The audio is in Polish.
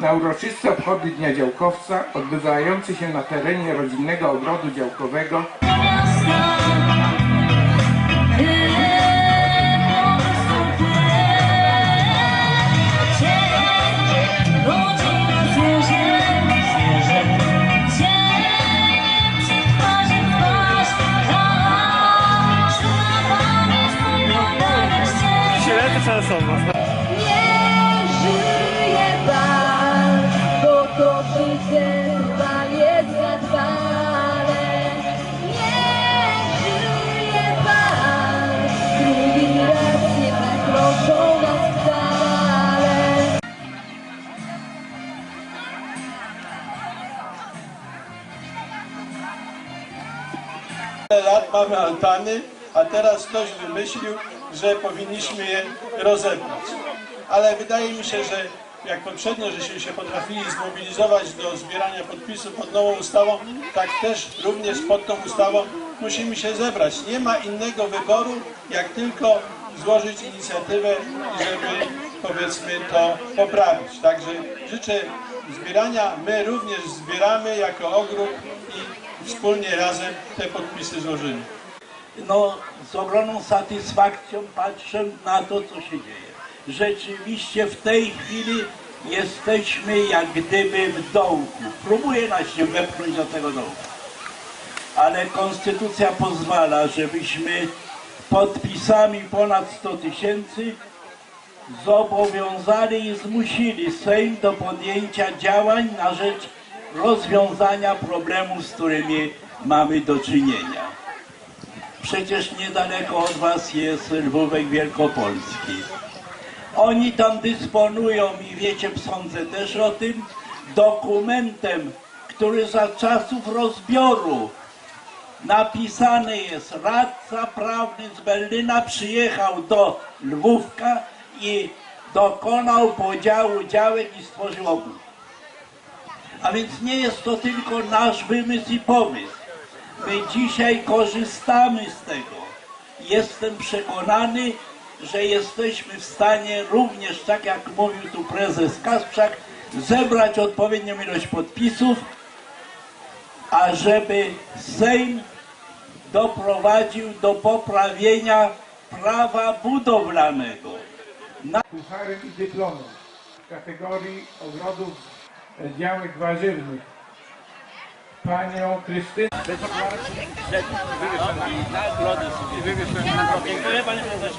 na uroczyste obchody Dnia Działkowca odbywające się na terenie rodzinnego ogrodu działkowego częstowo. Nie lat mamy altany, a teraz ktoś wymyślił, że powinniśmy je rozebrać. Ale wydaje mi się, że jak poprzednio, żeśmy się potrafili zmobilizować do zbierania podpisów pod nową ustawą, tak też również pod tą ustawą musimy się zebrać. Nie ma innego wyboru, jak tylko złożyć inicjatywę żeby powiedzmy to poprawić. Także życzę zbierania. My również zbieramy jako ogród i wspólnie razem te podpisy złożymy. no, z ogromną satysfakcją patrzę na to, co się dzieje. Rzeczywiście w tej chwili jesteśmy jak gdyby w dołku. Próbuje nas się wepchnąć do tego dołku. Ale konstytucja pozwala, żebyśmy podpisami ponad 100 tysięcy zobowiązali i zmusili Sejm do podjęcia działań na rzecz rozwiązania problemów, z którymi mamy do czynienia. Przecież niedaleko od was jest Lwówek Wielkopolski. Oni tam dysponują i wiecie, sądzę też o tym, dokumentem, który za czasów rozbioru napisany jest radca prawny z Berlina przyjechał do Lwówka i dokonał podziału działek i stworzył ogród. A więc nie jest to tylko nasz wymysł i pomysł. My dzisiaj korzystamy z tego. Jestem przekonany, że jesteśmy w stanie również, tak jak mówił tu prezes Kasprzak, zebrać odpowiednią ilość podpisów, ażeby Sejm doprowadził do poprawienia prawa budowlanego. pucharem i dyplomem w kategorii ogrodów działek warzywnych panią Krystynę Dziękuję panie prezesie.